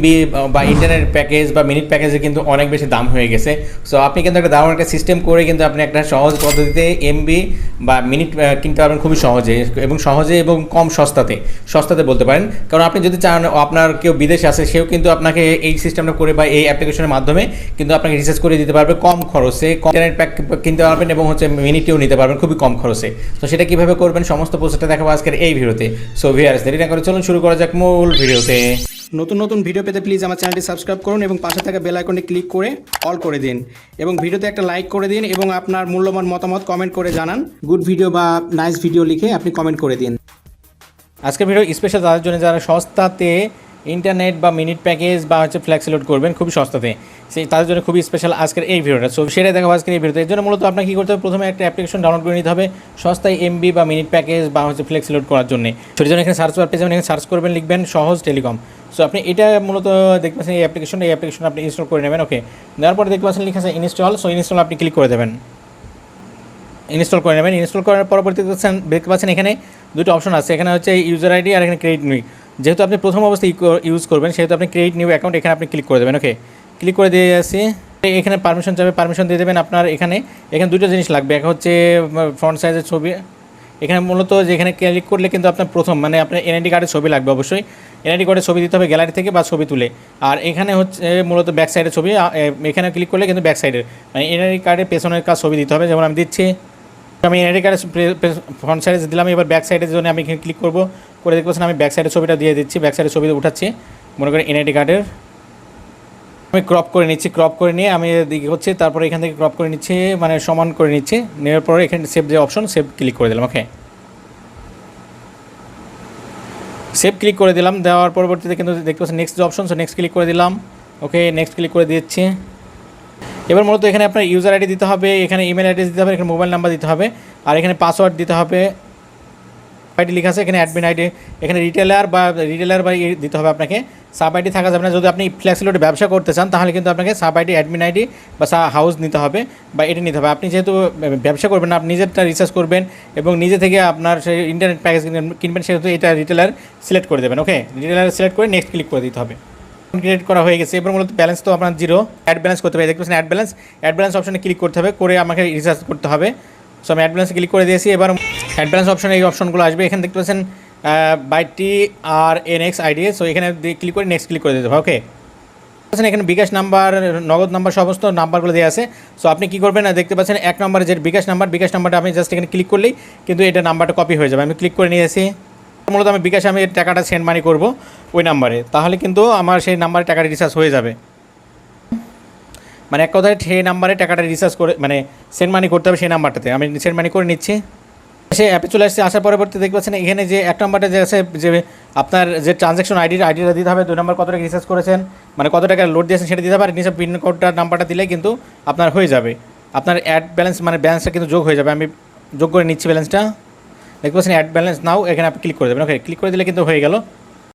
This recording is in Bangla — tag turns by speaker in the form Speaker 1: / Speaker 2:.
Speaker 1: বি- বা ইন্টারনেট প্যাকেজ বা মিনিট প্যাকেজে কিন্তু অনেক বেশি দাম হয়ে গেছে। সো আপনি কিন্তু একটা দারুণ একটা সিস্টেম করে কিন্তু আপনি একটা সহজ পদ্ধতিতে এমবি বা মিনিট কিনতে পারবেন খুবই সহজে এবং সহজে এবং কম সস্তাতে। সস্তাতে বলতে পারেন। কারণ আপনি যদি চান, আপনার কেউ বিদেশে আছে, সেও কিন্তু আপনাকে এই সিস্টেমটা করে বা এই অ্যাপ্লিকেশনের মাধ্যমে কিন্তু আপনাকে রিচার্জ করে দিতে পারবে কম খরচে। ইন্টারনেট প্যাক কিনতে পারবেন এবং হচ্ছে মিনিটেও নিতে পারবেন খুবই কম খরচে। তো সেটা কীভাবে করবেন, সমস্ত প্রসেসটা দেখাবো আজকের এই ভিডিওতে। সো ভিয়ার্স দেরি না করে চলুন, শুরু করা যাক মূল ভিডিওতে।
Speaker 2: নতুন নতুন ভিডিও পেতে প্লিজ আমার চ্যানেলটি সাবস্ক্রাইব করুন এবং পাশে থাকা বেল আইকনে ক্লিক করে অল করে দিন। এবং ভিডিওতে একটা লাইক করে দিন এবং আপনার মূল্যবান মতামত কমেন্ট করে জানান। গুড ভিডিও বা নাইস ভিডিও লিখে আপনি কমেন্ট করে দিন।
Speaker 1: আজকের ভিডিও স্পেশাল তাদের জন্য যারা সস্তাতে ইন্টারনেট বা মিনিট প্যাকেজ বা হচ্ছে ফ্ল্যাক্স লোড করবেন, খুবই সস্তাতে। সেই তাদের জন্য খুবই স্পেশাল আজকের এই ভিডিওটা সো সেটাই দেখাবো আজকের এই ভিডিওতে এর জন্য মূলত আপনাকে কী করতে হবে? প্রথমে একটা অ্যাপ্লিকেশন ডাউনলোড করে নিতে হবে সস্তায় এমবি বা মিনিট প্যাকেজ বা হচ্ছে ফ্লেক্স লোড করার জন্য। সেই জন্য এখানে সার্চ বার পেয়ে যাবেন। এখানে সার্চ করবেন, লিখবেন সহজ টেলিকম সো আপনি এটা মূলত দেখতে পাচ্ছেন এই অ্যাপ্লিকেশন এই অ্যাপ্লিকেশন আপনি ইনস্টল করে নেবেন ওকে দেওয়ার পরে দেখতে পাচ্ছেন লিখেছে ইনস্টল সো ইনস্টল আপনি ক্লিক করে দেবেন। ইনস্টল করে নেবেন ইনস্টল করার পরবর্তীতে দেখতে পাচ্ছেন এখানে দুটো অপশন আছে, এখানে হচ্ছে ইউজার আইডি আর এখানে ক্রেডিট নিউ যেহেতু আপনি প্রথম অবস্থায় ইউজ করবেন, সেহেতু আপনি ক্রেডিট নিউ অ্যাকাউন্ট এখানে আপনি ক্লিক করে দেবেন ওকে ক্লিক করে দিয়ে আসি। এখানে পারমিশন চাবে পারমিশন দিয়ে দেবেন আপনার এখানে এখানে দুটো জিনিস লাগবে, এক হচ্ছে ফ্রন্ট সাইজের ছবি এখানে মূলত যে এখানে ক্লিক করলে কিন্তু আপনার প্রথম মানে আপনার এনআইডি কার্ডের ছবি লাগবে অবশ্যই। এনআইডি কার্ডের ছবি দিতে হবে গ্যালারি থেকে বা ছবি তুলে। আর এখানে হচ্ছে মূলত ব্যাক সাইডের ছবি এখানে ক্লিক করলে কিন্তু ব্যাক সাইডের মানে এনআইডি কার্ডের পেছনের কাজ ছবি দিতে হবে, যেমন আমি দিচ্ছি। আমি এনআইডি কার্ডের ফ্রন্ট সাইডে দিলাম, এবার ব্যাক সাইডের জন্য আমি এখানে ক্লিক করব। করে দেখতে পাচ্ছেন আমি ব্যাক সাইডের ছবিটা দিয়ে দিচ্ছি ব্যাক সাইডের ছবি উঠাচ্ছি। মনে করেন এনআইডি কার্ডের আমি ক্রপ করে নিচ্ছি ক্রপ করে নিয়ে আমি দিকে হচ্ছে তারপরে এখান থেকে ক্রপ করে নিচ্ছি মানে সমান করে নিচ্ছি, নেওয়ার পরে এখানে সেভ যে অপশন সেভ ক্লিক করে দিলাম ওকে সেভ ক্লিক করে দিলাম, দেওয়ার পরবর্তীতে কিন্তু দেখতে পাচ্ছেন নেক্সট যে অপশন সো নেক্সট ক্লিক করে দিলাম ওকে নেক্সট ক্লিক করে দিচ্ছি। এবার মূলত এখানে আপনার ইউজার আইডি দিতে হবে, এখানে ইমেল অ্যাড্রেস দিতে হবে, এখানে মোবাইল নাম্বার দিতে হবে, আর এখানে পাসওয়ার্ড দিতে হবে। আইডি লেখা আছে, এখানে অ্যাডমিন আইডি এখানে রিটেলার বা রিটেলার বা দিতে হবে আপনাকে। সাব আইডি থাকা যাবে না, যদি আপনি ফ্লেক্সিলোডে ব্যবসা করতে চান, তাহলে কিন্তু আপনাকে সাব আইডি অ্যাডমিন আইডি বা হাউস নিতে হবে বা এটি নিতে হবে। আপনি যেহেতু ব্যবসা করবেন আপনি নিজেরটা রিসার্চ করবেন এবং নিজে থেকে আপনার সেই ইন্টারনেট প্যাকেজ কিনবেন সেহেতু এটা রিটেলার সিলেক্ট করে দেবেন ওকে রিটেলার সিলেক্ট করে নেক্সট ক্লিক করে দিতে হবে। ক্রিয়েট করা হয়ে গেছে এবার মূলত ব্যালেন্স তো আপনার জিরো অ্যাড ব্যালেন্স করতে হবে। দেখতে পাচ্ছেন অ্যাড ব্যালেন্স অ্যাড ব্যালেন্স অপশনে ক্লিক করতে হবে, করে আমাকে রিচার্জ করতে হবে। সো আমি অ্যাড ব্যালেন্সে ক্লিক করে দিয়েছি, এবার অ্যাড ব্যালেন্স অপশনে এই অপশনগুলো আসবে। এখানে দেখতে পাচ্ছেন বাইটি আর এন এক্স আইডি সো এখানে ক্লিক করে নেক্সট ক্লিক করে দিতে হবে ওকে পাচ্ছেন, এখানে বিকাশ নাম্বার, নগদ নাম্বার, সমস্ত নাম্বারগুলো দেওয়া আছে। সো আপনি কী করবেন না, দেখতে পাচ্ছেন, এক নম্বরে যে বিকাশ নাম্বার, বিকাশ নাম্বারটা আমি জাস্ট এখানে ক্লিক করলেই কিন্তু এটা নাম্বারটা কপি হয়ে যাবে। আমি ক্লিক করে নিয়েছি। মূলত আমি বিকাশে, আমি টাকাটা সেন্ড মানি করব ওই নাম্বারে। তাহলে কিন্তু আমার সেই নাম্বারে টাকাটা রিচার্জ হয়ে যাবে। মানে এক কথায়, সেই নাম্বারে টাকাটা রিচার্জ করে মানে সেন্ড মানি করতে হবে সেই নাম্বারটাতে। আমি সেন্ড মানি করে নিচ্ছি। সে অ্যাপে চলে আসছে, আসার পরবর্তী দেখতে পাচ্ছেন এখানে যে এক নম্বরটা যে আছে, যে আপনার যে ট্রানজ্যাকশন আইডির আইডিটা দিতে হবে, দুই নম্বর কত টাকা রিচার্জ করেছেন মানে কত টাকা লোড দিয়েছেন সেটা দিতে নিজের নিচে পিন কোডটা নাম্বারটা দিলে কিন্তু আপনার হয়ে যাবে। আপনার অ্যাড ব্যালেন্স মানে ব্যালেন্সটা কিন্তু যোগ হয়ে যাবে। আমি যোগ করে নিচ্ছি ব্যালেন্সটা দেখতে পাচ্ছেন অ্যাড ব্যালেন্স নাও এখানে আপনি ক্লিক করে দেবেন। ওকে ক্লিক করে দিলে কিন্তু হয়ে গেল।